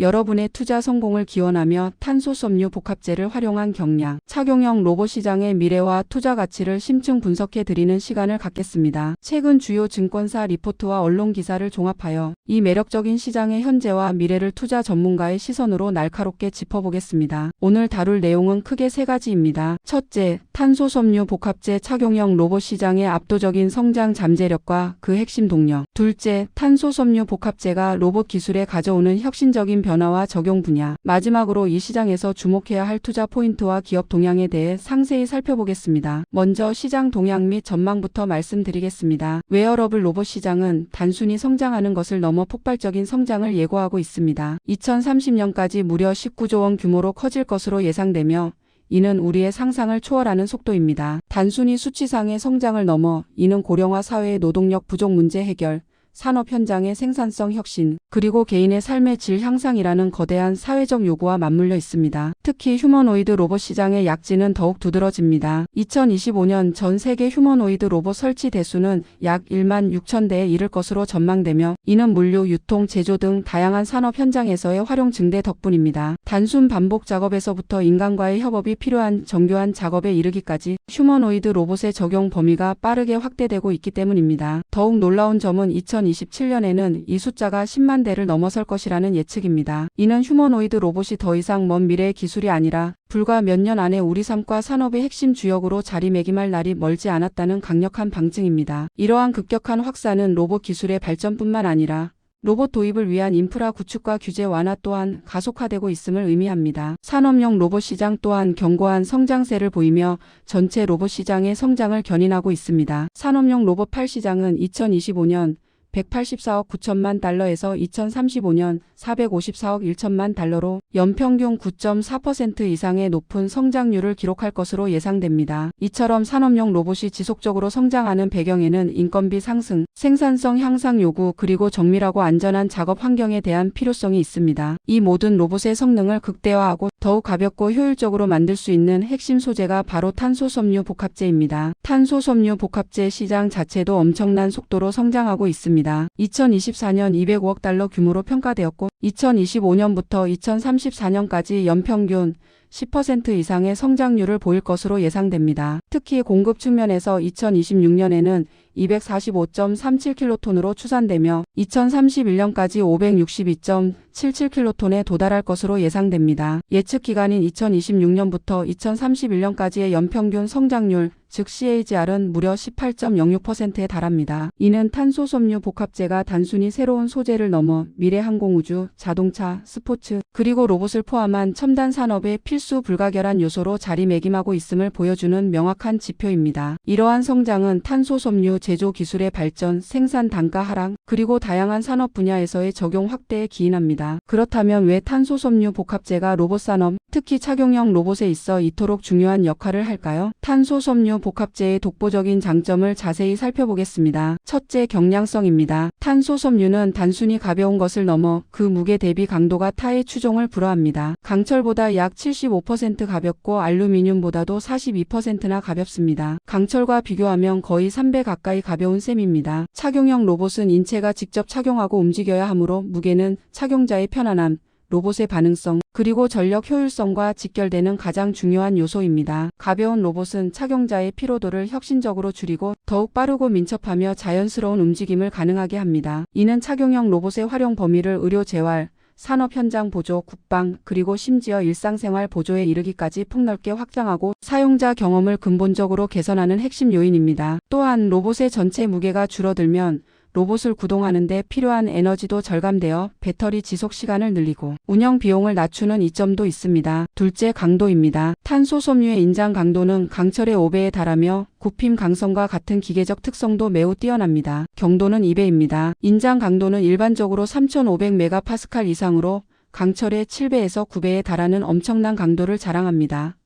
여러분의 투자 성공을 기원하며 탄소 섬유 복합재를 활용한 경량, 착용형 로봇 시장의 미래와 투자 가치를 심층 분석해 드리는 시간을 갖겠습니다. 최근 주요 증권사 리포트와 언론 기사를 종합하여 이 매력적인 시장의 현재와 미래를 투자 전문가의 시선으로 날카롭게 짚어보겠습니다. 오늘 다룰 내용은 크게 세 가지입니다. 첫째, 탄소 섬유 복합재 착용형 로봇 시장의 압도적인 성장 잠재력과 그 핵심 동력. 둘째, 탄소 섬유 복합재가 로봇 기술에 가져오는 혁신적인 변화 와 적용 분야. 마지막으로 이 시장에서 주목해야 할 투자 포인트와 기업 동향에 대해 상세히 살펴보겠습니다. 먼저 시장 동향 및 전망부터 말씀드리겠습니다. 웨어러블 로봇 시장은 단순히 성장하는 것을 넘어 폭발적인 성장을 예고하고 있습니다. 2030년까지 무려 19조 원 규모로 커질 것으로 예상되며 이는 우리의 상상을 초월하는 속도입니다. 단순히 수치상의 성장을 넘어 이는 고령화 사회의 노동력 부족 문제 해결, 산업 현장의 생산성 혁신, 그리고 개인의 삶의 질 향상이라는 거대한 사회적 요구와 맞물려 있습니다. 특히 휴머노이드 로봇 시장의 약진은 더욱 두드러집니다. 2025년 전 세계 휴머노이드 로봇 설치 대수는 약 1만 6천 대에 이를 것으로 전망되며 이는 물류, 유통, 제조 등 다양한 산업 현장에서의 활용 증대 덕분입니다. 단순 반복 작업에서부터 인간과의 협업이 필요한 정교한 작업에 이르기까지 휴머노이드 로봇의 적용 범위가 빠르게 확대되고 있기 때문입니다. 더욱 놀라운 점은 2027년에는 이 숫자가 10만 대를 넘어설 것이라는 예측입니다. 이는 휴머노이드 로봇이 더 이상 먼 미래의 기술이 아니라 불과 몇 년 안에 우리 삶과 산업의 핵심 주역으로 자리매김할 날이 멀지 않았다는 강력한 방증입니다. 이러한 급격한 확산은 로봇 기술의 발전뿐만 아니라 로봇 도입을 위한 인프라 구축과 규제 완화 또한 가속화되고 있음을 의미합니다. 산업용 로봇 시장 또한 견고한 성장세를 보이며 전체 로봇 시장의 성장을 견인하고 있습니다. 산업용 로봇 8 시장은 2025년 184억 9천만 달러에서 2035년 454억 1천만 달러로 연평균 9.4% 이상의 높은 성장률을 기록할 것으로 예상됩니다. 이처럼 산업용 로봇이 지속적으로 성장하는 배경에는 인건비 상승, 생산성 향상 요구 그리고 정밀하고 안전한 작업 환경에 대한 필요성이 있습니다. 이 모든 로봇의 성능을 극대화하고 더욱 가볍고 효율적으로 만들 수 있는 핵심 소재가 바로 탄소섬유 복합재입니다. 탄소섬유 복합재 시장 자체도 엄청난 속도로 성장하고 있습니다. 2024년 205억 달러 규모로 평가되었고 2025년부터 2034년까지 연평균 10% 이상의 성장률을 보일 것으로 예상됩니다. 특히 공급 측면에서 2026년에는 245.37킬로톤으로 추산되며 2031년까지 562.77킬로톤에 도달할 것으로 예상됩니다. 예측 기간인 2026년부터 2031년까지의 연평균 성장률 즉 CAGR은 무려 18.06%에 달합니다. 이는 탄소섬유 복합재가 단순히 새로운 소재를 넘어 미래 항공우주, 자동차, 스포츠, 그리고 로봇을 포함한 첨단 산업의 필수 불가결한 요소로 자리매김하고 있음을 보여주는 명확한 지표입니다. 이러한 성장은 탄소섬유 제조 기술의 발전, 생산 단가 하락, 그리고 다양한 산업 분야에서의 적용 확대에 기인합니다. 그렇다면 왜 탄소섬유 복합재가 로봇 산업, 특히 착용형 로봇에 있어 이토록 중요한 역할을 할까요? 탄소섬유 복합재의 독보적인 장점을 자세히 살펴보겠습니다. 첫째, 경량성입니다. 탄소 섬유는 단순히 가벼운 것을 넘어 그 무게 대비 강도가 타의 추종을 불허합니다. 강철보다 약 75% 가볍고 알루미늄보다도 42%나 가볍습니다. 강철과 비교하면 거의 3배 가까이 가벼운 셈입니다. 착용형 로봇은 인체가 직접 착용하고 움직여야 하므로 무게는 착용자의 편안함, 로봇의 반응성, 그리고 전력 효율성과 직결되는 가장 중요한 요소입니다. 가벼운 로봇은 착용자의 피로도를 혁신적으로 줄이고 더욱 빠르고 민첩하며 자연스러운 움직임을 가능하게 합니다. 이는 착용형 로봇의 활용 범위를 의료 재활, 산업 현장 보조, 국방, 그리고 심지어 일상생활 보조에 이르기까지 폭넓게 확장하고 사용자 경험을 근본적으로 개선하는 핵심 요인입니다. 또한 로봇의 전체 무게가 줄어들면 로봇을 구동하는데 필요한 에너지도 절감되어 배터리 지속 시간을 늘리고 운영 비용을 낮추는 이점도 있습니다. 둘째 강도입니다. 탄소 섬유의 인장 강도는 강철의 5배에 달하며 굽힘 강성과 같은 기계적 특성도 매우 뛰어납니다. 경도는 2배입니다. 인장 강도는 일반적으로 3500메가파스칼 이상으로 강철의 7배에서 9배에 달하는 엄청난 강도를 자랑합니다.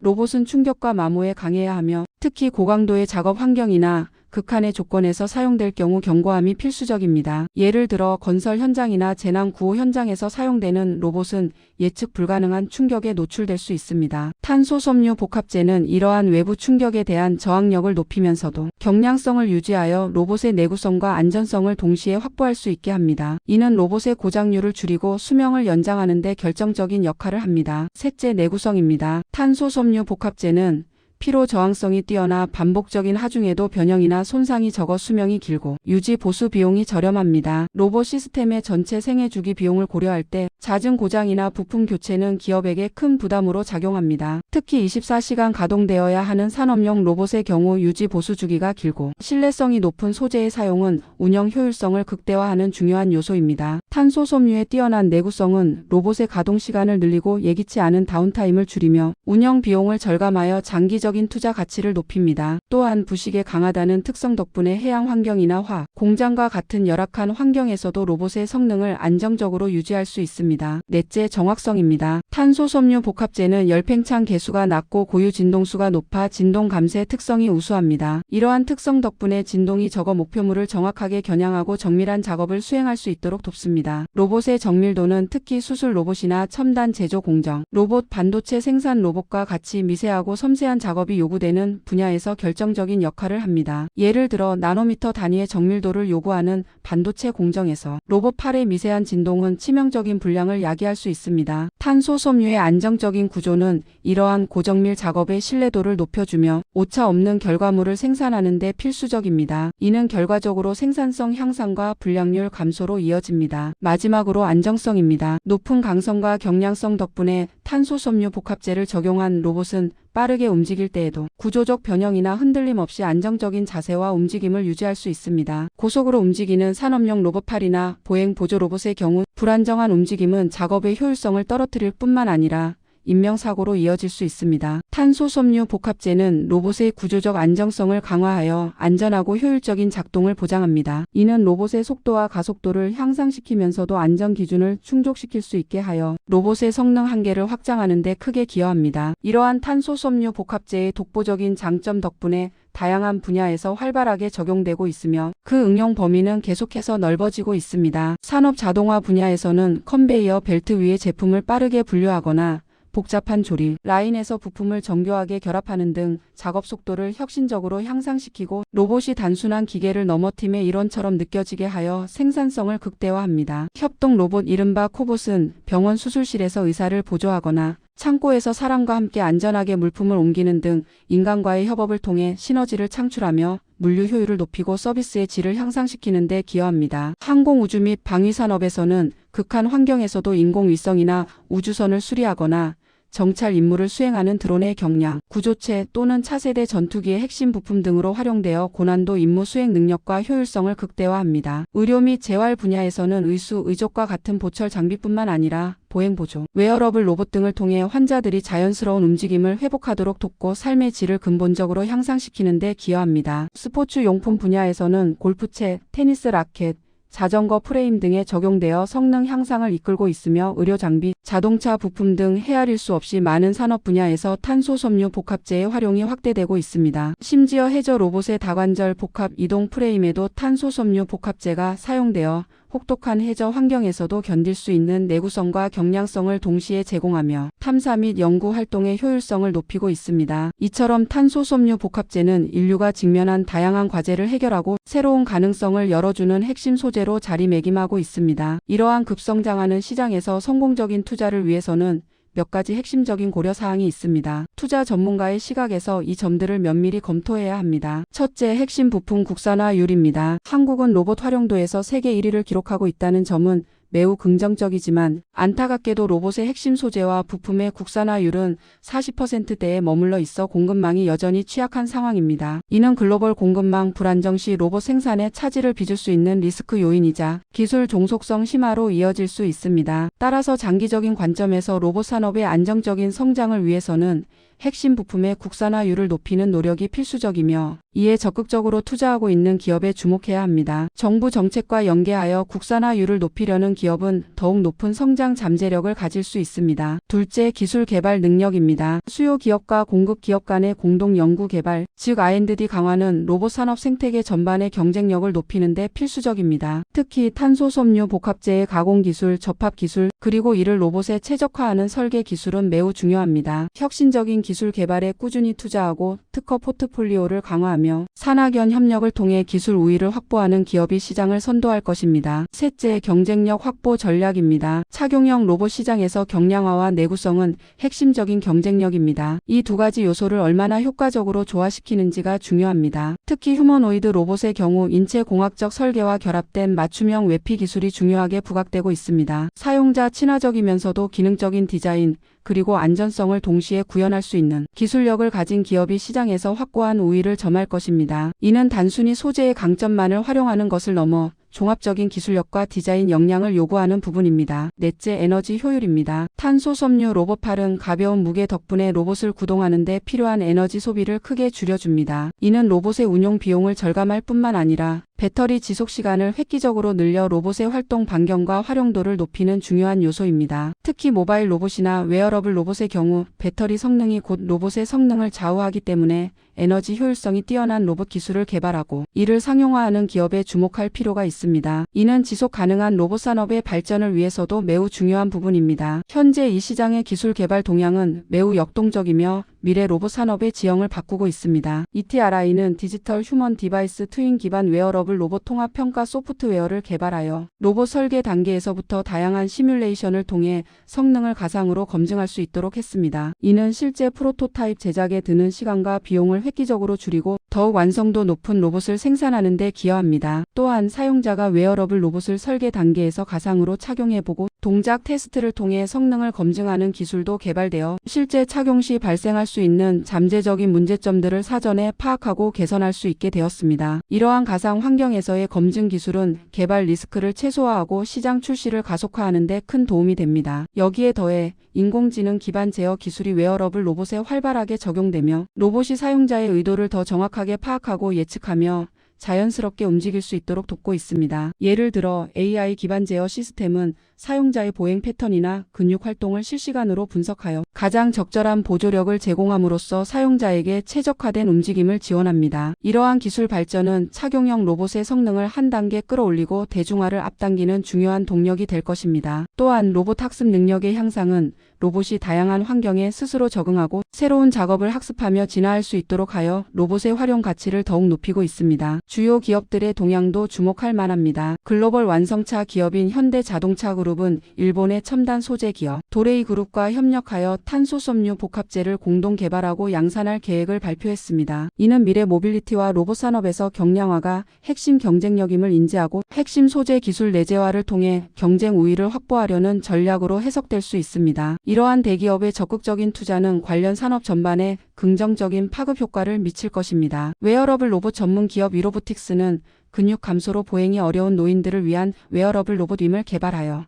로봇은 충격과 마모에 강해야 하며 특히 고강도의 작업 환경이나 극한의 조건에서 사용될 경우 경고함이 필수적입니다. 예를 들어 건설 현장이나 재난 구호 현장에서 사용되는 로봇은 예측 불가능한 충격에 노출될 수 있습니다. 탄소 섬유 복합재는 이러한 외부 충격에 대한 저항력을 높이면서도 경량성을 유지하여 로봇의 내구성과 안전성을 동시에 확보할 수 있게 합니다. 이는 로봇의 고장률을 줄이고 수명을 연장하는 데 결정적인 역할을 합니다. 셋째 내구성입니다. 탄소 섬유 복합재는 피로 저항성이 뛰어나 반복적인 하중에도 변형이나 손상이 적어 수명이 길고 유지 보수 비용이 저렴합니다. 로봇 시스템의 전체 생애 주기 비용을 고려할 때 잦은 고장이나 부품 교체는 기업에게 큰 부담으로 작용합니다. 특히 24시간 가동되어야 하는 산업용 로봇의 경우 유지 보수 주기가 길고 신뢰성이 높은 소재의 사용은 운영 효율성을 극대화하는 중요한 요소입니다. 탄소 섬유의 뛰어난 내구성은 로봇의 가동 시간을 늘리고 예기치 않은 다운타임을 줄이며 운영 비용을 절감하여 장기적 적인 투자 가치를 높입니다. 또한 부식에 강하다는 특성 덕분에 해양 환경이나 화, 공장과 같은 열악한 환경에서도 로봇의 성능을 안정적으로 유지할 수 있습니다. 넷째 정확성입니다. 탄소 섬유 복합재는 열팽창 개수가 낮고 고유 진동수가 높아 진동 감쇄 특성이 우수합니다. 이러한 특성 덕분에 진동이 적어 목표물을 정확하게 겨냥하고 정밀한 작업을 수행할 수 있도록 돕습니다. 로봇의 정밀도는 특히 수술 로봇이나 첨단 제조 공정, 로봇 반도체 생산 로봇과 같이 미세하고 섬세한 작업 작업이 요구되는 분야에서 결정적인 역할을 합니다. 예를 들어 나노미터 단위의 정밀도를 요구하는 반도체 공정에서 로봇 팔의 미세한 진동은 치명적인 불량을 야기할 수 있습니다. 탄소 섬유의 안정적인 구조는 이러한 고정밀 작업의 신뢰도를 높여주며 오차 없는 결과물을 생산하는 데 필수적입니다. 이는 결과적으로 생산성 향상과 불량률 감소로 이어집니다. 마지막으로 안정성입니다. 높은 강성과 경량성 덕분에 탄소 섬유 복합재를 적용한 로봇은 빠르게 움직일 때에도 구조적 변형이나 흔들림 없이 안정적인 자세와 움직임을 유지할 수 있습니다. 고속으로 움직이는 산업용 로봇팔이나 보행 보조 로봇의 경우 불안정한 움직임은 작업의 효율성을 떨어뜨릴 뿐만 아니라 인명사고로 이어질 수 있습니다. 탄소 섬유 복합재는 로봇의 구조적 안정성을 강화하여 안전하고 효율적인 작동을 보장합니다. 이는 로봇의 속도와 가속도를 향상시키면서도 안전 기준을 충족시킬 수 있게 하여 로봇의 성능 한계를 확장하는 데 크게 기여합니다. 이러한 탄소 섬유 복합재의 독보적인 장점 덕분에 다양한 분야에서 활발하게 적용되고 있으며 그 응용 범위는 계속해서 넓어지고 있습니다. 산업 자동화 분야에서는 컨베이어 벨트 위에 제품을 빠르게 분류하거나 복잡한 조립, 라인에서 부품을 정교하게 결합하는 등 작업 속도를 혁신적으로 향상시키고 로봇이 단순한 기계를 넘어 팀의 일원처럼 느껴지게 하여 생산성을 극대화합니다. 협동 로봇 이른바 코봇은 병원 수술실에서 의사를 보조하거나 창고에서 사람과 함께 안전하게 물품을 옮기는 등 인간과의 협업을 통해 시너지를 창출하며 물류 효율을 높이고 서비스의 질을 향상시키는 데 기여합니다. 항공우주 및 방위산업에서는 극한 환경에서도 인공위성이나 우주선을 수리하거나 정찰 임무를 수행하는 드론의 경량, 구조체 또는 차세대 전투기의 핵심 부품 등으로 활용되어 고난도 임무 수행 능력과 효율성을 극대화합니다. 의료 및 재활 분야에서는 의수, 의족과 같은 보철 장비뿐만 아니라 보행 보조, 웨어러블 로봇 등을 통해 환자들이 자연스러운 움직임을 회복하도록 돕고 삶의 질을 근본적으로 향상시키는 데 기여합니다. 스포츠 용품 분야에서는 골프채, 테니스 라켓, 자전거 프레임 등에 적용되어 성능 향상을 이끌고 있으며 의료 장비, 자동차 부품 등 헤아릴 수 없이 많은 산업 분야에서 탄소 섬유 복합재의 활용이 확대되고 있습니다. 심지어 해저 로봇의 다관절 복합 이동 프레임에도 탄소 섬유 복합재가 사용되어 혹독한 해저 환경에서도 견딜 수 있는 내구성과 경량성을 동시에 제공하며 탐사 및 연구 활동의 효율성을 높이고 있습니다. 이처럼 탄소 섬유 복합재는 인류가 직면한 다양한 과제를 해결하고 새로운 가능성을 열어주는 핵심 소재로 자리매김하고 있습니다. 이러한 급성장하는 시장에서 성공적인 투자를 위해서는 몇 가지 핵심적인 고려 사항이 있습니다. 투자 전문가의 시각에서 이 점들을 면밀히 검토해야 합니다. 첫째, 핵심 부품 국산화율입니다. 한국은 로봇 활용도에서 세계 1위를 기록하고 있다는 점은 매우 긍정적이지만 안타깝게도 로봇의 핵심 소재와 부품의 국산화율은 40%대에 머물러 있어 공급망이 여전히 취약한 상황입니다. 이는 글로벌 공급망 불안정 시 로봇 생산에 차질을 빚을 수 있는 리스크 요인이자 기술 종속성 심화로 이어질 수 있습니다. 따라서 장기적인 관점에서 로봇 산업의 안정적인 성장을 위해서는 핵심 부품의 국산화율을 높이는 노력이 필수적이며 이에 적극적으로 투자하고 있는 기업에 주목해야 합니다. 정부 정책과 연계하여 국산화율을 높이려는 기업은 더욱 높은 성장 잠재력을 가질 수 있습니다. 둘째, 기술 개발 능력입니다. 수요 기업과 공급 기업 간의 공동 연구 개발, 즉 R&D 강화는 로봇 산업 생태계 전반의 경쟁력을 높이는 데 필수적입니다. 특히 탄소 섬유 복합재의 가공 기술, 접합 기술, 그리고 이를 로봇에 최적화하는 설계 기술은 매우 중요합니다. 혁신적인 기술 개발에 꾸준히 투자하고 특허 포트폴리오를 강화하며 산학연 협력을 통해 기술 우위를 확보하는 기업이 시장을 선도할 것입니다. 셋째, 경쟁력 확보 전략입니다. 착용형 로봇 시장에서 경량화와 내구성은 핵심적인 경쟁력입니다. 이 두 가지 요소를 얼마나 효과적으로 조화시키는지가 중요합니다. 특히 휴머노이드 로봇의 경우 인체 공학적 설계와 결합된 맞춤형 외피 기술이 중요하게 부각되고 있습니다. 사용자 친화적이면서도 기능적인 디자인, 그리고 안전성을 동시에 구현할 수 있는 기술력을 가진 기업이 시장에서 확고한 우위를 점할 것입니다. 이는 단순히 소재의 강점만을 활용하는 것을 넘어 종합적인 기술력과 디자인 역량을 요구하는 부분입니다. 넷째, 에너지 효율입니다. 탄소 섬유 로봇팔은 가벼운 무게 덕분에 로봇을 구동하는 데 필요한 에너지 소비를 크게 줄여줍니다. 이는 로봇의 운용 비용을 절감할 뿐만 아니라 배터리 지속 시간을 획기적으로 늘려 로봇의 활동 반경과 활용도를 높이는 중요한 요소입니다. 특히 모바일 로봇이나 웨어러블 로봇의 경우 배터리 성능이 곧 로봇의 성능을 좌우하기 때문에 에너지 효율성이 뛰어난 로봇 기술을 개발하고 이를 상용화하는 기업에 주목할 필요가 있습니다. 이는 지속 가능한 로봇 산업의 발전을 위해서도 매우 중요한 부분입니다. 현재 이 시장의 기술 개발 동향은 매우 역동적이며 미래 로봇 산업의 지형을 바꾸고 있습니다. ETRI는 디지털 휴먼 디바이스 트윈 기반 웨어러블 로봇 통합 평가 소프트웨어를 개발하여 로봇 설계 단계에서부터 다양한 시뮬레이션을 통해 성능을 가상으로 검증할 수 있도록 했습니다. 이는 실제 프로토타입 제작에 드는 시간과 비용을 획기적으로 줄이고 더욱 완성도 높은 로봇을 생산하는 데 기여합니다. 또한 사용자가 웨어러블 로봇을 설계 단계에서 가상으로 착용해보고 동작 테스트를 통해 성능을 검증하는 기술도 개발되어 실제 착용 시 발생할 수 있는 잠재적인 문제점들을 사전에 파악하고 개선할 수 있게 되었습니다. 이러한 가상 환경에서의 검증 기술은 개발 리스크를 최소화하고 시장 출시를 가속화하는 데 큰 도움이 됩니다. 여기에 더해 인공지능 기반 제어 기술이 웨어러블 로봇에 활발하게 적용되며 로봇이 사용자의 의도를 더 정확하게 파악하고 예측하며 자연스럽게 움직일 수 있도록 돕고 있습니다. 예를 들어 AI 기반 제어 시스템은 사용자의 보행 패턴이나 근육 활동을 실시간으로 분석하여 가장 적절한 보조력을 제공함으로써 사용자에게 최적화된 움직임을 지원합니다. 이러한 기술 발전은 착용형 로봇의 성능을 한 단계 끌어올리고 대중화를 앞당기는 중요한 동력이 될 것입니다. 또한 로봇 학습 능력의 향상은 로봇이 다양한 환경에 스스로 적응하고 새로운 작업을 학습하며 진화할 수 있도록 하여 로봇의 활용 가치를 더욱 높이고 있습니다. 주요 기업들의 동향도 주목할 만합니다. 글로벌 완성차 기업인 현대자동차 그룹 은 일본의 첨단 소재 기업 도레이 그룹과 협력하여 탄소 섬유 복합재를 공동 개발하고 양산할 계획을 발표했습니다. 이는 미래 모빌리티와 로봇 산업에서 경량화가 핵심 경쟁력임을 인지하고 핵심 소재 기술 내재화를 통해 경쟁 우위를 확보하려는 전략으로 해석될 수 있습니다. 이러한 대기업의 적극적인 투자는 관련 산업 전반에 긍정적인 파급 효과를 미칠 것입니다. 웨어러블 로봇 전문 기업 위로보틱스는 근육 감소로 보행이 어려운 노인들을 위한 웨어러블 로봇임을 개발하여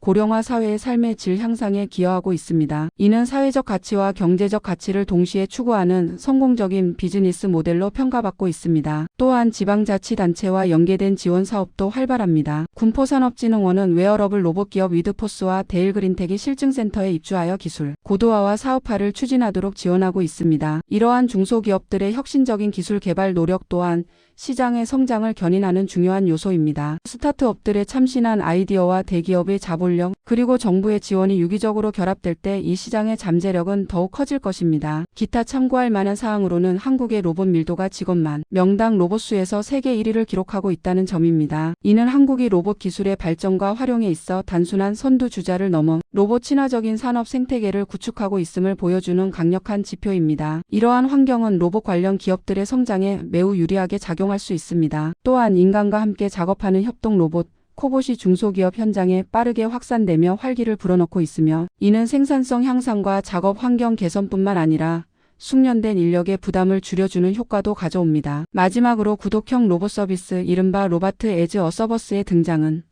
고령화 사회의 삶의 질 향상에 기여하고 있습니다. 이는 사회적 가치와 경제적 가치를 동시에 추구하는 성공적인 비즈니스 모델로 평가받고 있습니다. 또한 지방자치단체와 연계된 지원 사업도 활발합니다. 군포산업진흥원은 웨어러블 로봇 기업 위드포스와 데일그린텍이 실증센터에 입주하여 기술, 고도화와 사업화를 추진하도록 지원하고 있습니다. 이러한 중소기업들의 혁신적인 기술 개발 노력 또한 시장의 성장을 견인하는 중요한 요소입니다. 스타트업들의 참신한 아이디어와 대기업의 자본력, 그리고 정부의 지원이 유기적으로 결합될 때 이 시장의 잠재력은 더욱 커질 것입니다. 기타 참고할 만한 사항으로는 한국의 로봇 밀도가 직원만 명당 로봇 수에서 세계 1위를 기록하고 있다는 점입니다. 이는 한국이 로봇 기술의 발전과 활용에 있어 단순한 선두 주자를 넘어 로봇 친화적인 산업 생태계를 구축하고 있음을 보여주는 강력한 지표입니다. 이러한 환경은 로봇 관련 기업들의 성장에 매우 유리하게 작용 할 수 있습니다. 또한 인간과 함께 작업하는 협동 로봇, 코봇이 중소기업 현장에 빠르게 확산되며 활기를 불어넣고 있으며 이는 생산성 향상과 작업 환경 개선뿐만 아니라 숙련된 인력의 부담을 줄여주는 효과도 가져옵니다. 마지막으로 구독형 로봇 서비스 이른바 로바트 에즈 어 서버스의 등장은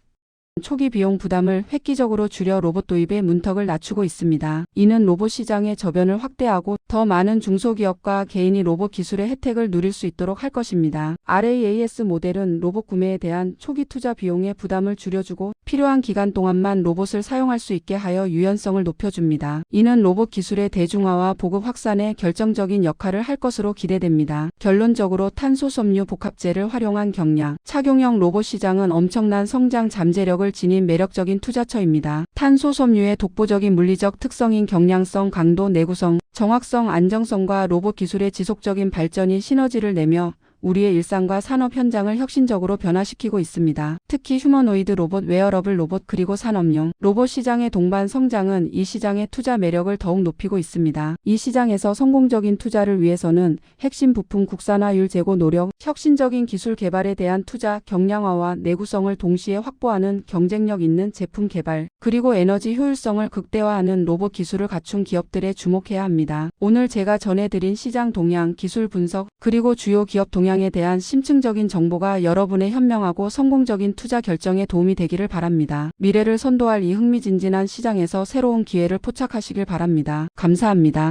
초기 비용 부담을 획기적으로 줄여 로봇 도입의 문턱을 낮추고 있습니다. 이는 로봇 시장의 저변을 확대하고 더 많은 중소기업과 개인이 로봇 기술의 혜택을 누릴 수 있도록 할 것입니다. RAAS 모델은 로봇 구매에 대한 초기 투자 비용의 부담을 줄여주고 필요한 기간 동안만 로봇을 사용할 수 있게 하여 유연성을 높여줍니다. 이는 로봇 기술의 대중화와 보급 확산에 결정적인 역할을 할 것으로 기대됩니다. 결론적으로 탄소 섬유 복합재를 활용한 경량, 착용형 로봇 시장은 엄청난 성장 잠재력을 지닌 매력적인 투자처입니다. 탄소 섬유의 독보적인 물리적 특성인 경량성, 강도, 내구성, 정확성, 안정성과 로봇 기술의 지속적인 발전이 시너지를 내며 우리의 일상과 산업 현장을 혁신적으로 변화시키고 있습니다. 특히 휴머노이드 로봇, 웨어러블 로봇 그리고 산업용 로봇 시장의 동반 성장은 이 시장의 투자 매력을 더욱 높이고 있습니다. 이 시장에서 성공적인 투자를 위해서는 핵심 부품 국산화율 제고 노력, 혁신적인 기술 개발에 대한 투자, 경량화와 내구성을 동시에 확보하는 경쟁력 있는 제품 개발, 그리고 에너지 효율성을 극대화하는 로봇 기술을 갖춘 기업들에 주목해야 합니다. 오늘 제가 전해드린 시장 동향, 기술 분석, 그리고 주요 기업 동 향에 대한 심층적인 정보가 여러분의 현명하고 성공적인 투자 결정에 도움이 되기를 바랍니다. 미래를 선도할 이 흥미진진한 시장에서 새로운 기회를 포착하시길 바랍니다. 감사합니다.